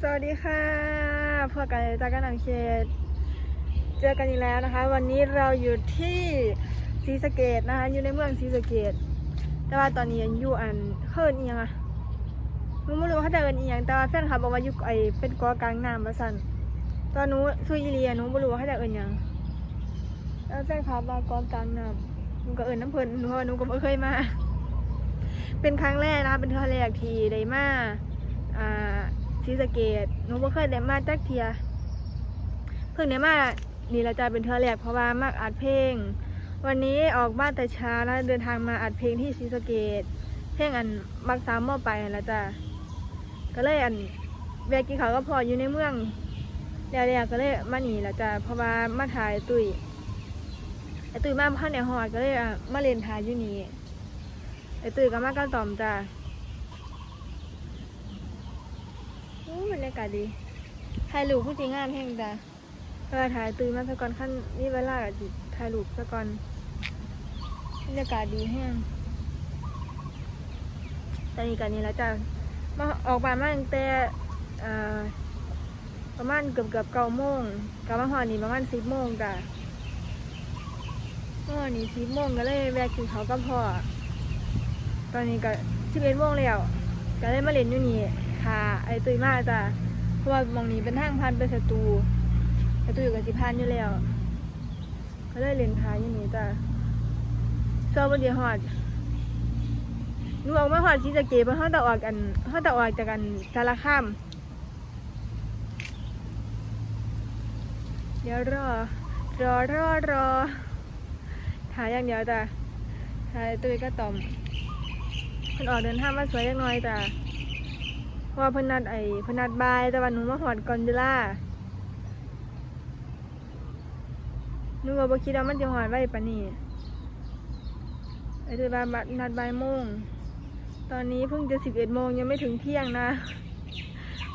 สวัสดีค่ะพวกกันจากกันหนังเขตเจอกันอีกแล้วนะคะ วันนี้เราอยู่ที่ศรีสะเกดนะคะ อยู่ในเมืองศรีสะเกดแต่ว่าตอนนี้ยังอยู่อันเฮิร์นอีหยังอะหนูไม่รู้ว่าเขาจะเอินอีหยังแต่ว่าแฟนคลับบอกว่าอยู่ไอเป็นกอกลางน้ำมาสั่นตอนหนูซุยอีเลียหนูไม่รู้ว่าเขาจะเอินยังแล้วแฟนคลับว่ากอกลางน้ำหนูก็เอินน้ำเพลินหนูเพราะว่าหนูก็ไม่เคยมา เป็นครั้งแรกนะคะเป็นเทือแรกที่ได้มาอ่า ศรีสะเกดหนูบ่เคยได้มาจักเทีย เพิ่งได้มานี่ละจะเป็นเทอแรกเพราะว่ามักอัดเพลง วันนี้ออกบ้านแต่เช้านะเดินทางมาอัดเพลงที่ศรีสะเกดเพลงอันมักสามมอไปนั่นละจ้ะก็เลยอันแวะกินข้าวก็พออยู่ในเมืองแล้วๆก็เลยมาหนีละจ้ะเพราะว่ามาถ่ายตุยไอตุยมาข้างในหอดก็เลยมาเล่นถ่ายอยู่นี่ไอตุยก็มากันตอมจ้ะ อู้ บรรยากาศดีถ่ายรูปผู้จริงงามแห่งจ้ะเวลาถ่ายตื่นมาสักก่อนขั้นนี่เวลาจิถ่ายรูปสักก่อนบรรยากาศดีแห้งตอนนี้กันนี้แล้วจ้ะมาออกมามาตั้งแต่ประมาณเกือบเกือบเก้าโมงกลับมาหอนี่ประมาณสิบโมงจ้ะเมื่อวานนี้สิบโมงก็เลยแวะกินข้าวกับพ่อตอนนี้ก็สิบเอ็ดโมงแล้วก็เลยมาเล่นอยู่นี่ ค่ะไอตุยมาจ้ะเพราะว่ามองนี้เป็นทางพันไปสตูไอตุยกับสิพันอยู่แล้วก็เลยเล่นทายอยู่นี่จ้ะเซอร์บนเดียฮอดนูออกมาฮอดสีสะเกตเพราะเขาตะออกกันเขาตะออกจากกันสารคามเดี๋ยวรอ รอรอรอถ่ายอย่างเดียวจ้ะถ่ายตุยก็ต่อมเพิ่นออกเดินทางมาสวยจังน้อยจ้ะ เพราะว่าเพิ่นนัดไอ้เพิ่นนัดบายแต่วันหนูมาหอดก่อนเวลาหนูก็บ่คิดว่ามันจะหอดไว้ปานนี้ไอ้คือว่าบัดนัดบ่ายโมงตอนนี้เพิ่งจะสิบเอ็ดโมงยังไม่ถึงเที่ยงนะ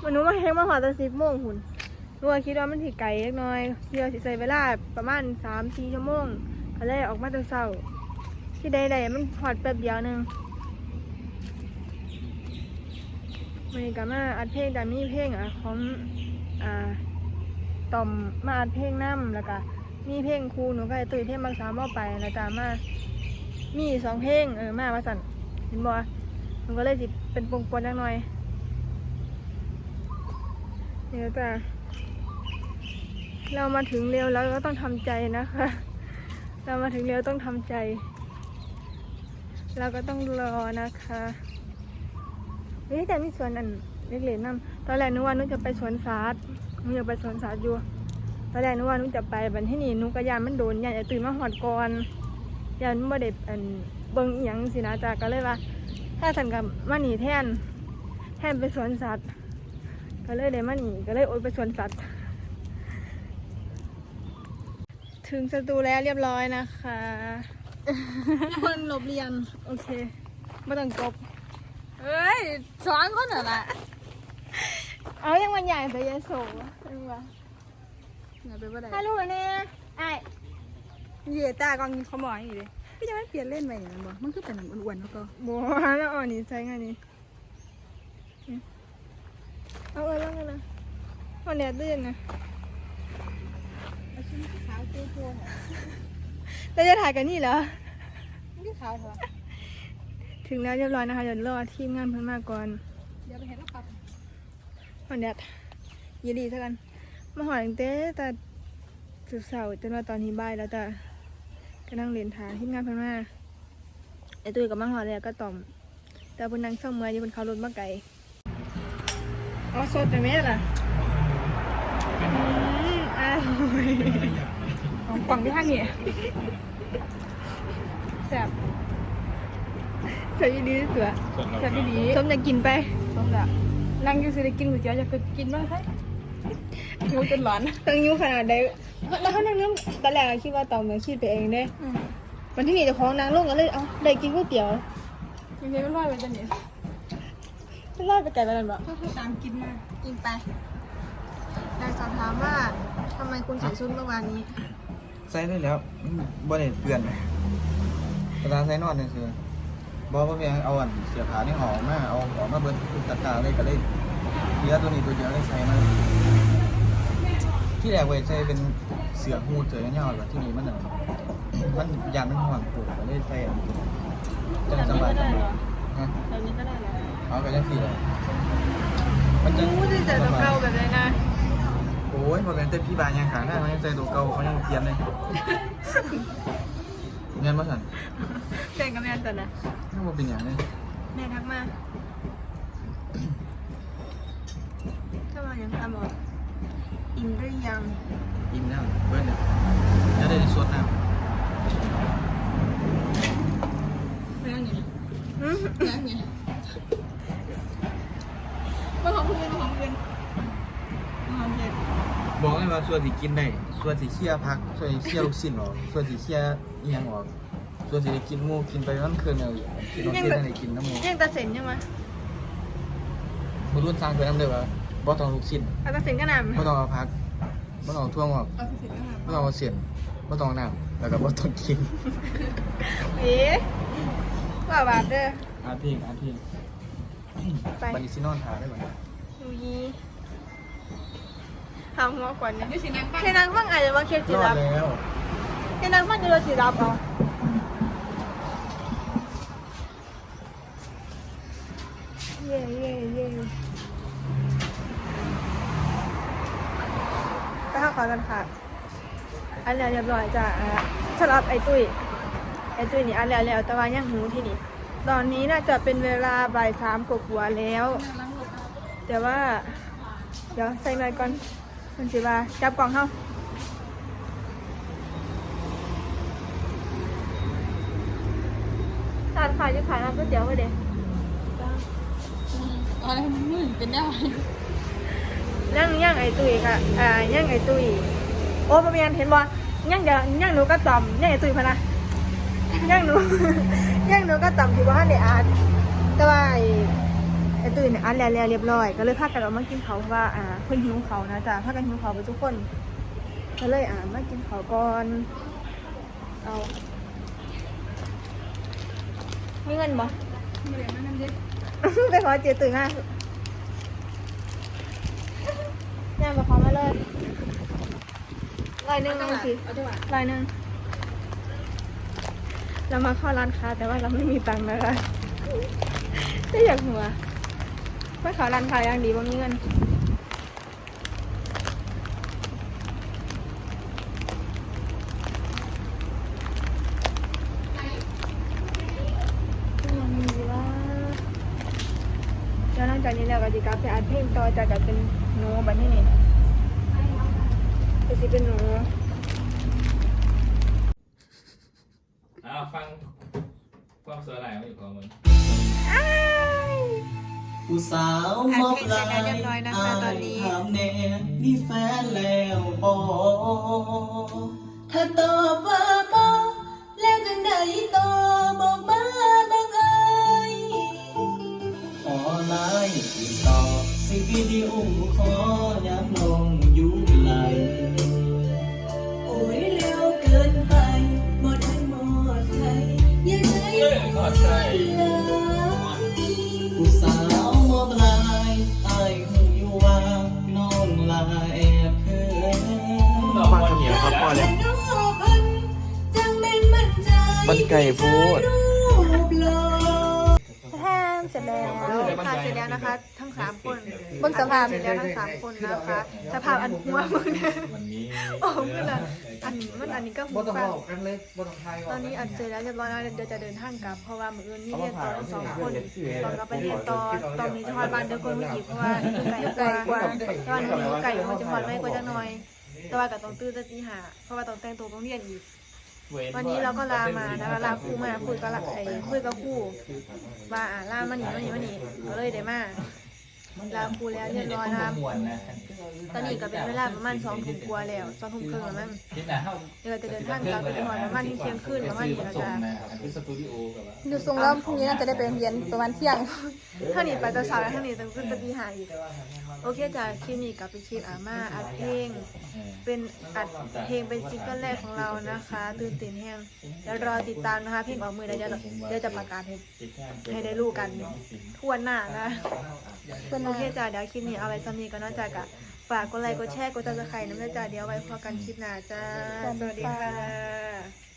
มันหนูมาเฮงมาหอดตอนสิบโมงหุ่นหนูก็คิดว่ามันสิไกลเล็กน้อยเพื่อสิใช้เวลาประมาณสามสี่ชั่วโมงก็เลยออกมาแต่เช้าที่ใดๆมันหอดแป๊บเดียวหนึง มันก็มาอัดเพลงแต่มีเพลงอะของอ่าต่อมมาอัดเพลงน้ำแล้วก็มีเพลงครูหนูก็ไอ้ตุ้ยเพลงบางสามเอไปแล้วก็มา มีสองเพลงเออมาว่าสั่นเห็นบ่หนูก็เลยสิเป็นปงปนจังหน่อยเดี๋ยวจ้ะเรามาถึงเร็วแล้วก็ต้องทำใจนะคะ เรามาถึงเร็วต้องทำใจ เราก็ต้องรอนะคะ เฮ้ยแต่มีสวนอันเล็กๆนั่นตอนแรกนึกว่านุจะไปสวนสาธหนูอยากไปสวนสาธอยู่ ตอนแรกนึกว่านุจะไปบันที่นี่หนุกระยานมันโดนยานไอ้ตื่นมาหอดก่อนยานบ่ได้อันเบิ่งอีหยังสินะจ๊ะก็เลยว่า ถ้าสันกับมาหนีแทน แทนไปสวนสัตว์ ก็เลยได้มาหนีก็เลยโอนไปสวนสัตว์ ถึงสตูแล้วเรียบร้อยนะคะคนหลบเรียน โอเคไม่ต้องจบ เอ้ยสอนคนเหรอล่ะเอายังมันใหญ่แต่ยายโสยังวะอย่าไปว่าใดถ่ายรูปแล้วเนี่ยไอ้เหยียตากองเขาหมอยอยู่ดิพี่จะไม่เปลี่ยนเล่นไปอย่างนั้นบ่มันคือเป็นอ้วนๆแล้วก็บัวแล้วอ่อนนี่ใช้งานนี้เอาไว้แล้วกันนะวันเนี้ยตื่นนะเอาชิ้นขาวเจ๊โจ้เหรอแล้วจะถ่ายกันนี่เหรอไม่ได้ขาวเหรอ ถึงแล้วเรียบร้อยนะคะ เดี๋ยวรอทีมงานเพิ่นมาก่อน เดี๋ยวไปเห็นแล้วปรับวันเนี้ยยีดีซะกัน มาหอตั้งแต่แต่สุดเสาร์จนว่าตอนนี้บ่ายแล้วแต่ก็นั่งเรียนทางทีมงานเพิ่นมาไอ้ตุ้ยกับมาหอแล้วก็ต่อม แต่เพิ่นนั่งเศร้าเมื่อยอยู่เพิ่นเขารถมาไกลอ๋อสดแต่แม่ล่ะอืมอร่อยของกล่องที่ห้างนี่แซ่บ แซ่บดีที่สุดอะแซ่บดีส้มอยากกินไปๆส้มละนั่งอยู่สิได้กินก๋วยเตี๋ยวอยากกินบ้างใช่หิวจนร้อนต้องยิ้วขนาดใดแล้วเขานั่งเรื่องตอนแรกอะคิดว่าต่อมเหมือนคิดไปเองเด้วันที่นี่เจะของนางลงก็เลยเอ้าได้กินก๋วยเตี๋ยวยังไงไม่ร้อยไปจะหนีจะรอดไปไกลไปนั่นบ่ก็คือตามกินมากินไปนายสอบถามว่าทำไมคุณใส่ชุดเมื่อวานนี้ ใส่ได้แล้วมันบ่ได้เปื่อนเวลาใส่นอนนี่คือ บ่บ่แม่นเอาอันเสียผ้านี่ห่อมาเอาออกมาเบิดทุกตะกร้าเลยก็เลยเหลือตัวนี้ตัวเดียวได้ใช้มาที่แรกเว้ยใช้เป็นเสือหูเสือเงี้ยๆแบบที่นี่มันน่ะมันยามมันห่วงปลูกก็เลยใส่อันนี้จังสบายจังเลยฮะแบบนี้ก็ได้เหรอเอาไปจังสี่เลยมันจะอู้ที่ใส่ตัวเก่าแบบนี้นะโอ้ยพอเป็นเต้นพี่บานยังขาได้มันยังใส่ตัวเก่าเขายังเปลี่ยนเลย เงินมาสั่นเปลี่ยนกับแม่ตอนนะไม่ว่าเป็นอย่างนี้แม่ทักมาถ้ามายังทำบอกอิ่มหรือยังอิ่มแล้วเบิ้ลเนี่ยจะได้สวดน้เรื่องนี้อืมเรื่องนี้มาของเพื่อนมาของเพื่อนมาของเพื่อนำบอกเลยว่าส่วนที่กินได้ส่วนที่เคี่ยพักส่วนที่เคี่ยลูกชิ้นออกส่วนที่เคี่ย เอียงออกส่วนที่ได้กินหมูกินไปนั่นคืนเนี่ยกินน้องเต้นได้กินน้ำหมูยังตัดเส้นยังมะมือรุ่นสร้างตัวน้ำเดือดว่าบ่ต้องลูกชิ้นเอาตัดเส้นก็นบ่ต้องเอาพักบ่ต้องเอาทั่วงอกเอาสิแล้วค่ะบ่ต้องเอาเสียนบ่ต้องเอาน้ำแล้วก็บ่ต้องกินำเอ๊ะว่าบาทเด้ออาพิงอาพิงไปบันนี้ซินอนหาได้ไหมดูยีหาหัวก่อนเนี่ยนี่สินางป้าเทนังฟังอาจจะว่าเคสจีรอรัดบแล้ว เทนังฟังจะโดนจีรับเอเย่เย่เย่ไปห้าขอกันค่ะ อันแล้วเรียบร้อยจ้ะสำหรับไอ้ตุ้ยไอ้ตุ้ยนี่อันแล้วแล้วแต่ว่ายังหูที่นี่ตอนนี้น่าจะเป็นเวลาบ่ายสามกว่าแล้ว แต่ว่า เดี๋ยวใส่ไม้ก่อนมันสิว่าจับกล่องเฮา ทานขายจะขายน้ำก๋วยเตี๋ยวไว้เด้อะไรมันมืดเป็นได้ย่างย่างไอตุยค่ะอ่าย่างไอตุยโอ้ประเมียนเห็นบ่ย่างเดี๋ยวย่างหนูก็ต่อมย่างไอตุยพะนะย่างหนูย่างหนูก็ต่อมที่ว่าในอาร์ตแต่ว่าไอ้ไอตุยเนี่ยอาร์ตแล้วเรียบร้อย ก็เลยพากันออกมากินเขาวเพราะว่าอ่าเพิ่นหิวเขานะจ๊ะพากันหิวเขาไปทุกคน ก็เลยอ่ามากินเขาก่อนเอา มีเงินบ่เรียนนั่นเด็กไปขอเจตื่นมาย่างไปขอมาเลยร้อยหนึ่งเอาสิเอาจังหวะร้อยหนึ่งเรามาเข้าร้านค้าแต่ว่าเราไม่มีตังค์นะคะจะอยากหัวไปขอร้านค้าอย่างดีว่ามีเงินยังมีว่า แล้วหลังจากนี้เราก็จะกลับไปอัดเพลงต่อจากกับเป็นหนูบัดนี้นี่ก็จะเป็นหนูอ้าวฟังความสวยหลายมาอยู่ก่อนมึงผู้สาวมอบลายอัดเพลงเนียบร้อยนะคะตอนนี้ถามแน่มีแฟนแล้วบ่ถ้าตอบว่าบ่แล้วจังได วิดีโอขอย้ำลงอยู่ไหลโอ้ยเร็วเกินไปบ่ได้หมดใจอย่าใจเอ้ยขอดใจผู้สาวมอบลายอายหูอยู่ว่าน้องลายแอบเพื่อนฟังเหนียวครับพ่อเลยมันไก่พูดแทน เสร็จแล้วค่ะเสร็จแล้วนะคะ ทั้งสามคนเบิ่งสภาพเสร็จแล้วทั้งสามคนนะคะ สภาพอันหัวมึงเนี่ยวันนี้โอ้มึงละอันมันอันนี้ก็หูบ่ต้องฟังบอกกันเลยบ่ต้องทายก่ตอนนี้อัดเสร็จแล้วเรียบร้อยแล้วเดี๋ยวจะเดินทางกลับเพราะว่ามืออื่นมีเรียนต่อทั้งสองคนตอนเราไปเรียนต่อตอนนี้จะพอดบ้านเดียวกันอีกเพราะว่าไก่กว่าตอนนี้ไก่มันจะพอดไม่กว่าจังหน่อย แต่ว่าก็ต้องตื่นแต่ตีห้าเพราะว่าต้องแต่งตัวต้องเรียนอีก วันนี้เราก็ลามานะคะลาครูมาคุยกับละไอ้คุยกับครูว่าอ่าลามาหนีมาหนีมาหนีก็เลยได้มา ลาครูแล้วเรียบร้อยนะคะมวนนะตอนนี้ก็เป็นเวลาประมาณสองทุ่มกว่าแล้วสองทุ่มครึ่งแล้วมั้งคิดนะเฮาเดี๋ยวจะเดินทางกลับไปจังหวัดประมาณเที่ยงคืนประมาณนี้แล้วส่งจ้ะนะอันที่สตูดิโอกับว่าอยู่ทรงแล้วพรุ่งนี้น่าจะได้ไปโรงเรียนประมาณเที่ยงเท่านี้ไปตอนเช้าแล้วเท่านี้ต้องขึ้นไปตีหาอีกโอเคจ้ะคลิปนี้กับเป็นคลิปอาม่าอัดเพลงเออเป็นอัดเพลงเป็นซิงเกิลแรกของเรานะคะ ตื่นเต้นแฮงแล้วรอติดตามนะคะเพลงออกมือเดี๋ยวจะเดี๋ยวจะประกาศให้ให้ได้รู้กันทั่วหน้านะโอเคจ้าเดี๋ยวคลิปนี้เอาไว้ซ้ำนี้ก็นอกจากอะฝากกดไลค์กดแชร์กดติดตามใครน้ำใจจ้าเดี๋ยวไว้พอกันคลิปหน้าจ้าสวัสดีค่ะ